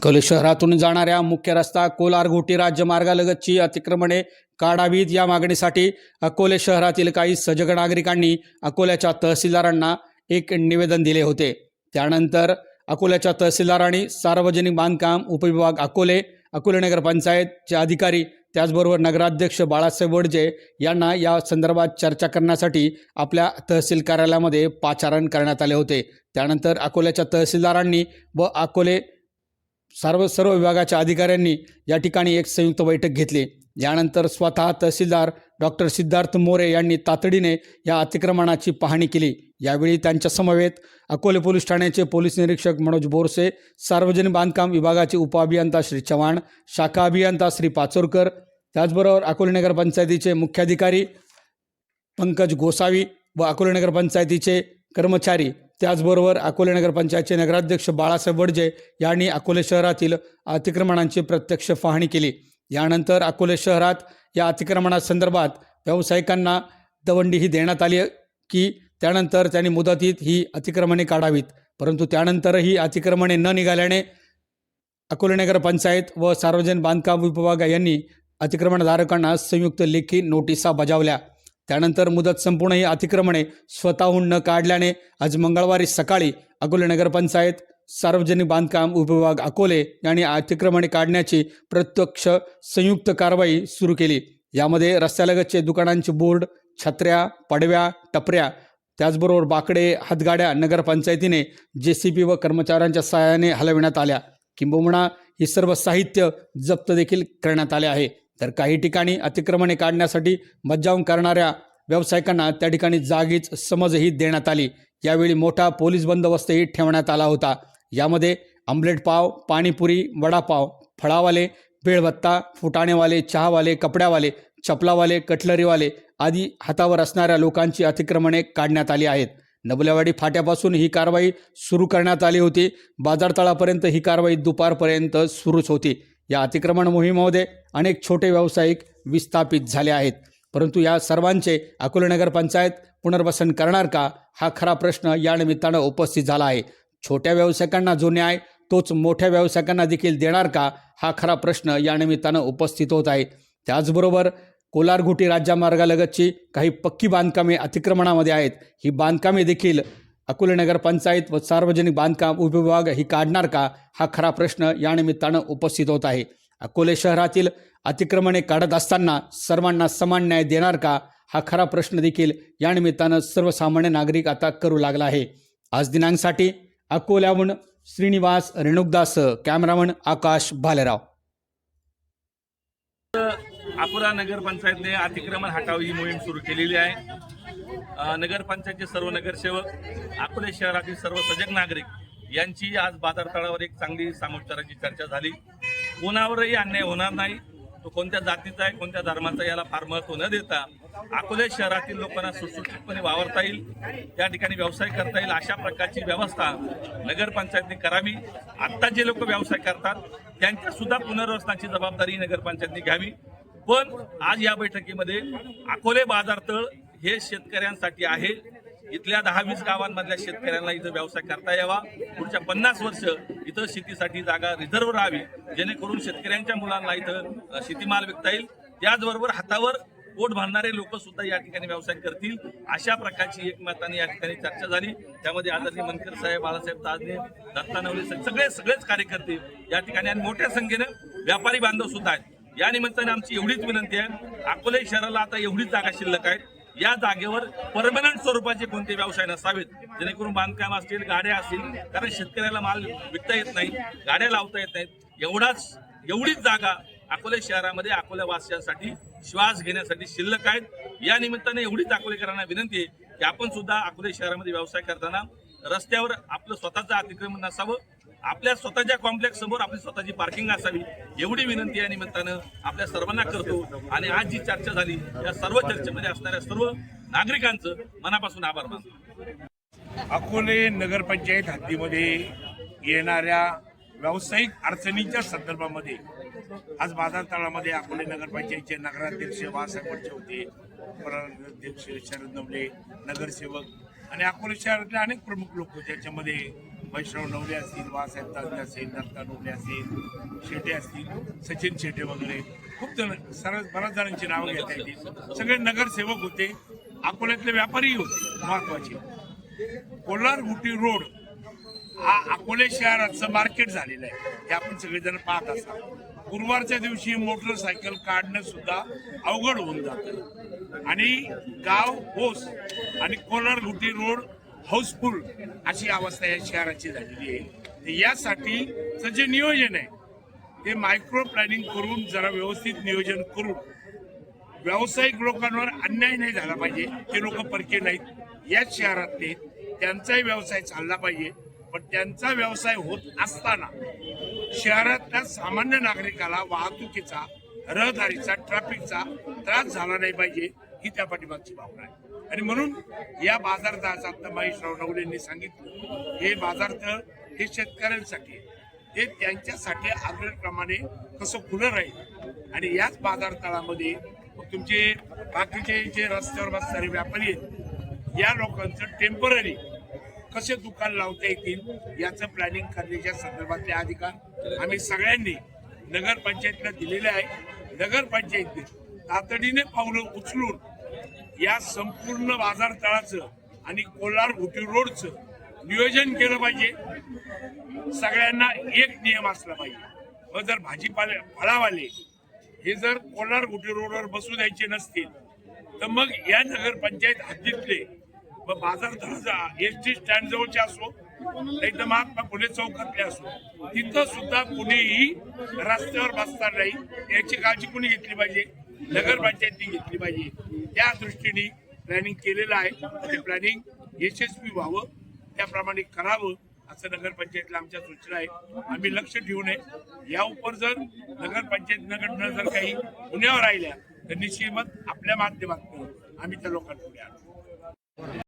अकोले शहरातून जाणाऱ्या मुख्य रस्ता कोलार घोटी राज्यमार्गालगतची अतिक्रमणे काढावीत या मागणीसाठी अकोले शहरातील काही सजग नागरिकांनी अकोल्याच्या तहसीलदारांना एक निवेदन दिले होते. त्यानंतर अकोल्याच्या तहसीलदारांनी सार्वजनिक बांधकाम उपविभाग अकोले अकोले नगर पंचायतचे अधिकारी त्याचबरोबर नगराध्यक्ष बाळासाहेब वडजे यांना या संदर्भात चर्चा करण्यासाठी आपल्या तहसील कार्यालयामध्ये पाचारण करण्यात आले होते. त्यानंतर अकोल्याच्या तहसीलदारांनी व अकोले सर्व सर्व विभागाच्या अधिकाऱ्यांनी या ठिकाणी एक संयुक्त बैठक घेतली. यानंतर स्वतः तहसीलदार डॉक्टर सिद्धार्थ मोरे यांनी तातडीने या अतिक्रमणाची पाहणी केली. यावेळी त्यांच्या समवेत अकोले पोलीस ठाण्याचे पोलीस निरीक्षक मनोज बोरसे सार्वजनिक बांधकाम विभागाचे उपअभियंता श्री चव्हाण शाखा अभियंता श्री पाचोरकर त्याचबरोबर अकोले नगरपंचायतीचे मुख्याधिकारी पंकज गोसावी व अकोले नगरपंचायतीचे कर्मचारी त्याचबरोबर अकोले नगरपंचायतचे नगराध्यक्ष बाळासाहेब वडजे यांनी अकोले शहरातील अतिक्रमणांची प्रत्यक्ष पाहणी केली. यानंतर अकोले शहरात या अतिक्रमणासंदर्भात व्यावसायिकांना दवंडीही देण्यात आली की त्यानंतर त्यांनी मुदतीत ही अतिक्रमणे काढावीत. परंतु त्यानंतरही अतिक्रमणे न निघाल्याने अकोले नगरपंचायत व सार्वजनिक बांधकाम विभाग यांनी अतिक्रमणधारकांना संयुक्त लेखी नोटिसा बजावल्या. त्यानंतर मुदत संपूर्ण ही अतिक्रमणे स्वतःहून न काढल्याने आज मंगळवारी सकाळी अकोले नगरपंचायत सार्वजनिक बांधकाम उपविभाग अकोले यांनी अतिक्रमणे काढण्याची प्रत्यक्ष संयुक्त कारवाई सुरू केली. यामध्ये रस्त्यालगतचे दुकानांचे बोर्ड छत्र्या पडव्या टपऱ्या त्याचबरोबर बाकडे हातगाड्या नगरपंचायतीने जे सी पी व कर्मचाऱ्यांच्या सहाय्याने हलविण्यात आल्या. किंबहुना ही सर्व साहित्य जप्त देखील करण्यात आले आहे. तर काही ठिकाणी अतिक्रमणे काढण्यासाठी मज्जावून करणाऱ्या व्यावसायिकांना त्या ठिकाणी जागीच समजही देण्यात आली. यावेळी मोठा पोलीस बंदोबस्तही ठेवण्यात आला होता. यामध्ये आमलेट पाव पाणीपुरी वडापाव फळावाले बेळभत्ता फुटाणेवाले चहावाले कपड्यावाले चपलावाले कटलरीवाले आदी हातावर असणाऱ्या लोकांची अतिक्रमणे काढण्यात आली आहेत. नबुल्यावाडी फाट्यापासून ही कारवाई सुरू करण्यात आली होती. बाजारतळापर्यंत ही कारवाई दुपारपर्यंत सुरूच होती. या अतिक्रमण मोहिमेमध्ये अनेक छोटे व्यावसायिक विस्थापित झाले आहेत. परंतु या सर्वांचे अकोले पंचायत पुनर्वसन करणार का? हा खरा प्रश्न या निमित्तानं उपस्थित झाला आहे. छोट्या व्यावसायिकांना जो न्याय तोच मोठ्या व्यावसायिकांना देखील देणार का? हा खरा प्रश्न या निमित्तानं उपस्थित होत आहे. त्याचबरोबर कोलारघुटी राज्यमार्गालगतची काही पक्की बांधकामे अतिक्रमणामध्ये आहेत. ही बांधकामे देखील अकोले नगर पंचायत व सार्वजनिक बांधकाम उपविभाग ही काढणार का हा खरा प्रश्न या निमित्तानं उपस्थित होत आहे. अकोले शहरातील अतिक्रमणे काढत असताना सर्वांना समान न्याय देणार का हा खरा प्रश्न देखील या निमित्तानं सर्वसामान्य नागरिक आता करू लागला आहे. आज दिनांकसाठी अकोल्याहून श्रीनिवास रेणुकदास कॅमेरामन आकाश भालेराव. अकोला नगरपंचायतने अतिक्रमण हटाव ही मोहीम सुरू केलेली आहे. नगरपंचायतचे सर्व नगरसेवक अकोले शहरातील सर्व सजग नागरिक यांची आज बाजारतळावर एक चांगली सामोपचाराची चर्चा झाली. कोणावरही अन्याय होणार नाही. तो कोणत्या जातीचा आहे कोणत्या धर्माचा याला फार महत्त्व न देता अकोले शहरातील लोकांना सुटसुटीतपणे वावरता येईल. त्या ठिकाणी व्यवसाय करता येईल. अशा प्रकारची व्यवस्था नगरपंचायतने करावी. आत्ता जे लोक व्यवसाय करतात त्यांच्या सुद्धा पुनर्वसनाची जबाबदारी नगरपंचायतने घ्यावी. पण आज या बैठकीमध्ये अकोले बाजारतळ हे शेतकऱ्यांसाठी आहे. इथल्या दहा वीस गावांमधल्या शेतकऱ्यांना इथं व्यवसाय करता यावा. पुढच्या पन्नास वर्ष इथं शेतीसाठी जागा रिझर्व्ह राहावी. जेणेकरून शेतकऱ्यांच्या मुलांना इथं शेतीमाल विकता येईल. त्याचबरोबर हातावर पोट भरणारे लोक सुद्धा या ठिकाणी व्यवसाय करतील. अशा प्रकारची एकमताने या ठिकाणी चर्चा झाली. त्यामध्ये आदरणीय मनकर साहेब बाळासाहेब ताजने दत्ता नवले साहेब, सगळे सगळेच कार्यकर्ते या ठिकाणी आणि मोठ्या संख्येनं व्यापारी बांधव सुद्धा आहेत. या निमित्ताने आमची एवढीच विनंती आहे. अकोले शहराला आता एवढीच जागा शिल्लक आहे या जागेवर परमनंट स्वरूपाचे कोणते व्यवसाय नसावेत? जेणेकरून बांधकाम असतील गाड्या असतील कारण शेतकऱ्याला माल विकता येत नाही गाड्या लावता येत नाहीत. एवढाच एवढीच जागा अकोले शहरामध्ये अकोल्या वासियांसाठी श्वास घेण्यासाठी शिल्लक आहेत. या निमित्ताने एवढीच अकोलेकरांना विनंती आहे की आपण सुद्धा अकोले शहरामध्ये व्यवसाय करताना रस्त्यावर आपलं स्वतःचं अतिक्रमण नसावं आपल्या स्वतःच्या कॉम्प्लेक्स समोर आपली स्वतःची पार्किंग असावी एवढी विनंती या निमित्तानं आपल्या सर्वांना करतो. आणि आज जी चर्चा झाली या सर्व चर्चेमध्ये असणाऱ्या सर्व नागरिकांचं मनापासून आभार मानतो. अकोले नगरपंचायत हद्दीमध्ये येणाऱ्या व्यावसायिक अडचणींच्या संदर्भामध्ये आज बाजार तळामध्ये अकोले नगरपंचायतचे नगराध्यक्ष वासाकडचे होते अध्यक्ष शरद नवले नगरसेवक आणि अकोले शहरातले अनेक प्रमुख लोक त्याच्यामध्ये वैष्णव नवले असतील बाळासाहेब तांदे असेल दत्ता नवले असतील शेटे असतील सचिन शेटे वगैरे. खूप जण सरळ बऱ्याच जणांची नावं घेता येतील. सगळे नगरसेवक होते. अकोल्यातले व्यापारीही होते महत्त्वाचे. कोल्हार गुटी रोड हा अकोले शहराचं मार्केट झालेलं आहे. हे आपण सगळेजण पाहत असतात गुरुवारच्या दिवशी मोटरसायकल काढणं सुद्धा अवघड होऊन जातं. आणि गाव होस आणि कोलार गुटी रोड हाऊसफुल अशी अवस्था या शहराची झालेली आहे. यासाठीचं जे नियोजन आहे ते मायक्रो प्लॅनिंग करून जरा व्यवस्थित नियोजन करून व्यावसायिक लोकांवर अन्याय नाही झाला पाहिजे ते लोक परके नाहीत. याच शहरातले त्यांचाही व्यवसाय चालला पाहिजे. पण त्यांचा व्यवसाय होत असताना शहरातल्या सामान्य नागरिकाला वाहतुकीचा रहदारीचा ट्रॅफिकचा त्रास झाला नाही पाहिजे ही त्या पाठीमागची भावना आहे. आणि म्हणून या बाजारतळाचं आता महेशराव यांनी सांगितलं हे बाजारतळ हे शेतकऱ्यांसाठी ते त्यांच्यासाठी आग्रहप्रमाणे कसं खुलं राहील आणि याच बाजारतळामध्ये तळामध्ये तुमचे बाकीचे जे रस्त्यावर बसणारे व्यापारी आहेत या लोकांचं टेंपररी कसे दुकान लावता येतील याचं प्लॅनिंग करण्याच्या संदर्भातले अधिकार आम्ही सगळ्यांनी नगरपंचायतीला दिलेले आहे. नगरपंचायतीने तातडीने पावलं उचलून या संपूर्ण बाजार तळाचं आणि कोलार घुटी रोडचं नियोजन केलं पाहिजे. सगळ्यांना एक नियम असला पाहिजे. मग जर भाजीपाले फळावाले हे जर कोलार घुटी रोडवर बसू द्यायचे नसतील तर मग या नगरपंचायत हद्दीतले व बाजार तळाचा एस टी स्टँड जवळचे असो नाही तर महात्मा फुले चौकातले असो तिथं सुद्धा कुणीही रस्त्यावर बसणार नाही याची काळजी कुणी घेतली पाहिजे? नगरपंचायतीने घेतली पाहिजे. त्या दृष्टीने प्लॅनिंग केलेलं आहे. म्हणजे ते प्लॅनिंग यशस्वी व्हावं त्याप्रमाणे करावं असं नगरपंचायतला आमच्या सूचना आहे आम्ही लक्ष ठेवू नये. या उपर जर नगरपंचायतीकडनं जर काही गुन्ह्यावर राहिल्या तर निश्चित आपल्या माध्यमातून आम्ही त्या लोकांपुढे आणू